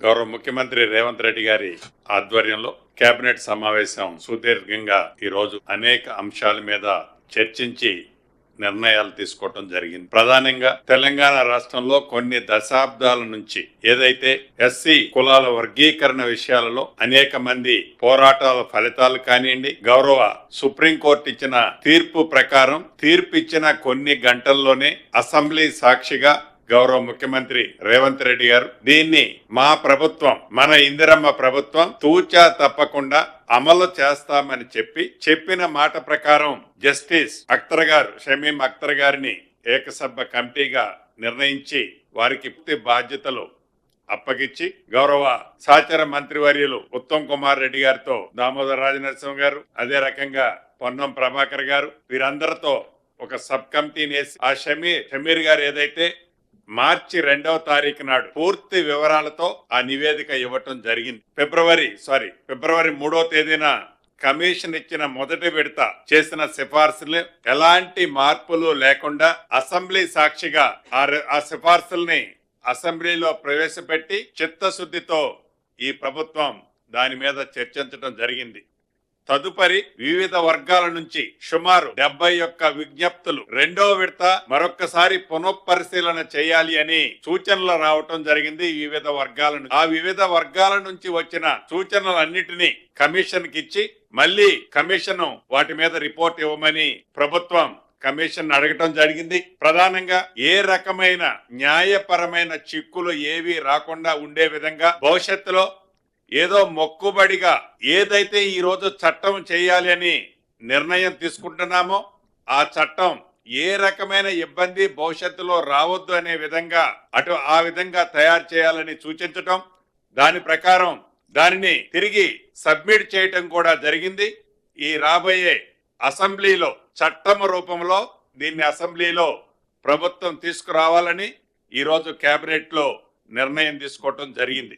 గౌరవ ముఖ్యమంత్రి రేవంత్ రెడ్డి గారి ఆధ్వర్యంలో కేబినెట్ సమావేశం సుదీర్ఘంగా ఈరోజు అనేక అంశాల మీద చర్చించి నిర్ణయాలు తీసుకోవటం జరిగింది. ప్రధానంగా తెలంగాణ రాష్ట్రంలో కొన్ని దశాబ్దాల నుంచి ఏదైతే ఎస్సీ కులాల వర్గీకరణ విషయాలలో అనేక మంది పోరాటాల ఫలితాలు కానివ్వండి గౌరవ సుప్రీంకోర్టు ఇచ్చిన తీర్పు ప్రకారం తీర్పు ఇచ్చిన కొన్ని గంటల్లోనే అసెంబ్లీ సాక్షిగా గౌరవ ముఖ్యమంత్రి రేవంత్ రెడ్డి గారు దీన్ని మా ప్రభుత్వం మన ఇందిరమ్మ ప్రభుత్వం తూచా తప్పకుండా అమలు చేస్తామని చెప్పి చెప్పిన మాట ప్రకారం జస్టిస్ అఖ్తర్ గారు షమీం అఖ్తర్ గారిని ఏకసభ కమిటీగా నిర్ణయించి వారికి పూర్తి బాధ్యతలు అప్పగించి గౌరవ సహచర మంత్రివర్యులు ఉత్తమ్ కుమార్ రెడ్డి గారితో దామోదర రాజనరసింహ గారు అదే రకంగా పొన్నం ప్రభాకర్ గారు వీరందరితో ఒక సబ్ కమిటీని వేసి ఆ షమీర్ షమీర్ గారు ఏదైతే మార్చి రెండవ తారీఖు నాడు పూర్తి వివరాలతో ఆ నివేదిక ఇవ్వటం జరిగింది. ఫిబ్రవరి సారీ ఫిబ్రవరి మూడో తేదీన కమిషన్ ఇచ్చిన మొదటి విడత చేసిన సిఫార్సులు ఎలాంటి మార్పులు లేకుండా అసెంబ్లీ సాక్షిగా ఆ సిఫార్సుల్ని అసెంబ్లీలో ప్రవేశపెట్టి చిత్తశుద్ధితో ఈ ప్రభుత్వం దాని మీద చర్చించడం జరిగింది. తదుపరి వివిధ వర్గాల నుంచి సుమారు డెబ్బై యొక్క విజ్ఞప్తులు. రెండో విడత మరొక్కసారి పునఃపరిశీలన చేయాలి అని సూచనలు రావటం జరిగింది వివిధ వర్గాల నుంచి ఆ వివిధ వర్గాల నుంచి వచ్చిన సూచనలన్నిటినీ కమిషన్ ఇచ్చి మళ్ళీ కమిషన్ వాటి మీద రిపోర్ట్ ఇవ్వమని ప్రభుత్వం కమిషన్ అడగటం జరిగింది. ప్రధానంగా ఏ రకమైన న్యాయపరమైన చిక్కులు ఏవి రాకుండా ఉండే విధంగా భవిష్యత్తులో ఏదో మొక్కుబడిగా ఏదైతే ఈరోజు చట్టం చేయాలి అని నిర్ణయం తీసుకుంటున్నామో ఆ చట్టం ఏ రకమైన ఇబ్బంది భవిష్యత్తులో రావద్దు అనే విధంగా అటు ఆ విధంగా తయారు చేయాలని సూచించటం దాని ప్రకారం దానిని తిరిగి సబ్మిట్ చేయటం కూడా జరిగింది. ఈ రాబోయే అసెంబ్లీలో చట్టం రూపంలో దీన్ని అసెంబ్లీలో ప్రభుత్వం తీసుకురావాలని ఈరోజు కేబినెట్లో నిర్ణయం తీసుకోవటం జరిగింది.